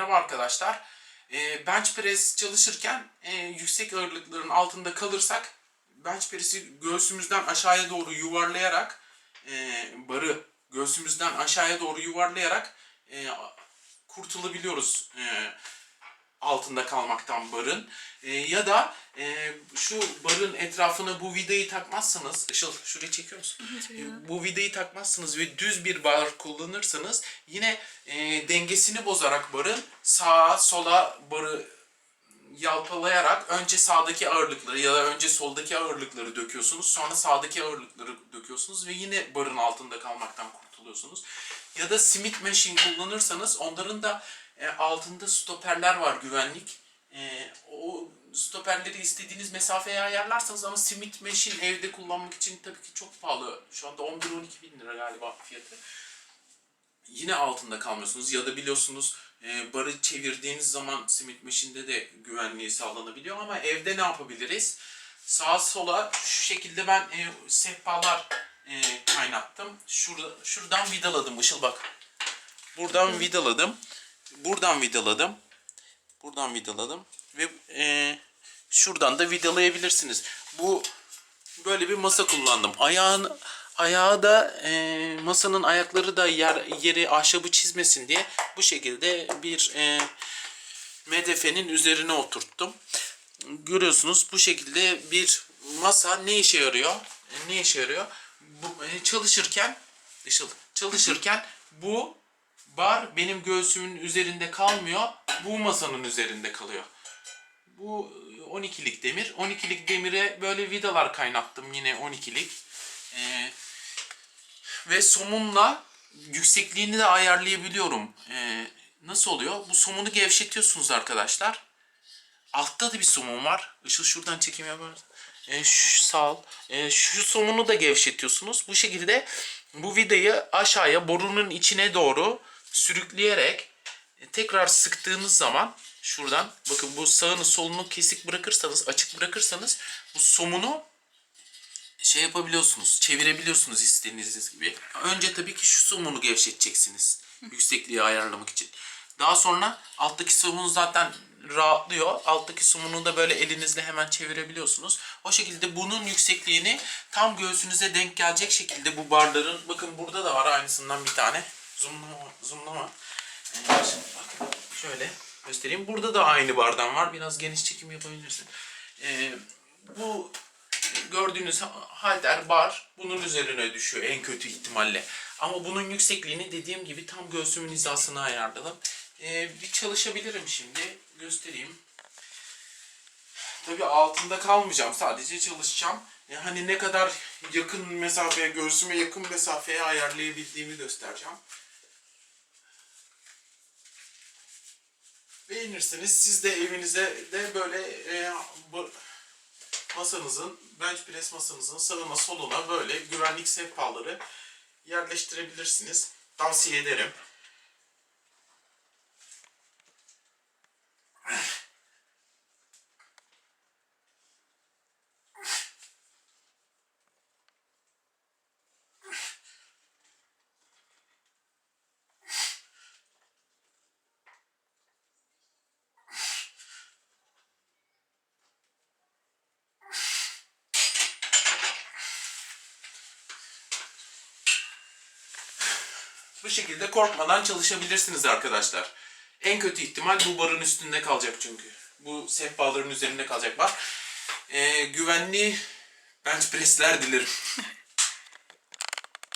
Merhaba arkadaşlar. Ee, bench press çalışırken e, yüksek ağırlıkların altında kalırsak bench press'i göğsümüzden aşağıya doğru yuvarlayarak e, barı göğsümüzden aşağıya doğru yuvarlayarak e, kurtulabiliyoruz e, altında kalmaktan barın. E, ya da e, şu barın etrafına bu vidayı takmazsanız, Işıl şuraya çekiyor musun? E, bu vidayı takmazsınız ve düz bir bar kullanırsanız yine e, dengesini bozarak barın sağa sola barı yalpalayarak önce sağdaki ağırlıkları ya da önce soldaki ağırlıkları döküyorsunuz. Sonra sağdaki ağırlıkları döküyorsunuz ve yine barın altında kalmaktan kurtuluyorsunuz. Ya da Smith machine kullanırsanız onların da e, altında stoperler var güvenlik. E, o stoperleri istediğiniz mesafeye ayarlarsanız ama Smith machine evde kullanmak için tabii ki çok pahalı. Şu anda 11-12 bin lira galiba fiyatı yine altında kalmıyorsunuz ya da biliyorsunuz e, barı çevirdiğiniz zaman Smith Machine'de de güvenliği sağlanabiliyor ama evde ne yapabiliriz? Sağa sola şu şekilde ben e, sehpalar e, kaynattım. Şurada, şuradan vidaladım Işıl bak. Buradan vidaladım. Buradan vidaladım. Buradan vidaladım. Ve e, şuradan da vidalayabilirsiniz. Bu böyle bir masa kullandım. Ayağını ayağı da e, masanın ayakları da yer yeri ahşabı çizmesin diye bu şekilde bir e, medefenin üzerine oturttum. Görüyorsunuz bu şekilde bir masa ne işe yarıyor? E, Ne işe yarıyor? E, çalışırken Işıl, çalışırken bu bar benim göğsümün üzerinde kalmıyor. Bu masanın üzerinde kalıyor. Bu 12'lik demir. 12'lik demire böyle vidalar kaynattım yine 12'lik. Ee, ve somunla yüksekliğini de ayarlayabiliyorum. Ee, nasıl oluyor? Bu somunu gevşetiyorsunuz arkadaşlar. Altta da bir somun var. Işıl şuradan çekim yapar. Ee, şu, sağ ol. Ee, şu somunu da gevşetiyorsunuz. Bu şekilde bu vidayı aşağıya borunun içine doğru sürükleyerek e, tekrar sıktığınız zaman şuradan bakın bu sağını solunu kesik bırakırsanız açık bırakırsanız bu somunu şey yapabiliyorsunuz, çevirebiliyorsunuz istediğiniz gibi. Önce tabii ki şu somunu gevşeteceksiniz yüksekliği ayarlamak için. Daha sonra alttaki somun zaten rahatlıyor. Alttaki somunu da böyle elinizle hemen çevirebiliyorsunuz. O şekilde bunun yüksekliğini tam göğsünüze denk gelecek şekilde bu barların bakın burada da var aynısından bir tane. Zoomlama, zoomlama. Ee, şöyle göstereyim. Burada da aynı bardan var. Biraz geniş çekim yapabilirsin. Ee, bu gördüğünüz halter bar bunun üzerine düşüyor en kötü ihtimalle. Ama bunun yüksekliğini dediğim gibi tam göğsümün hizasına ayarladım. Ee, bir çalışabilirim şimdi. Göstereyim. Tabii altında kalmayacağım. Sadece çalışacağım. Yani ne kadar yakın mesafeye, göğsüme yakın mesafeye ayarlayabildiğimi göstereceğim. Beğenirseniz siz de evinize de böyle e, bu, masanızın, bench press masanızın sağına soluna böyle güvenlik sehpaları yerleştirebilirsiniz. Tavsiye ederim. Bu şekilde korkmadan çalışabilirsiniz arkadaşlar. En kötü ihtimal bu barın üstünde kalacak çünkü. Bu sehpaların üzerinde kalacak bar. Ee, güvenli bench pressler dilerim.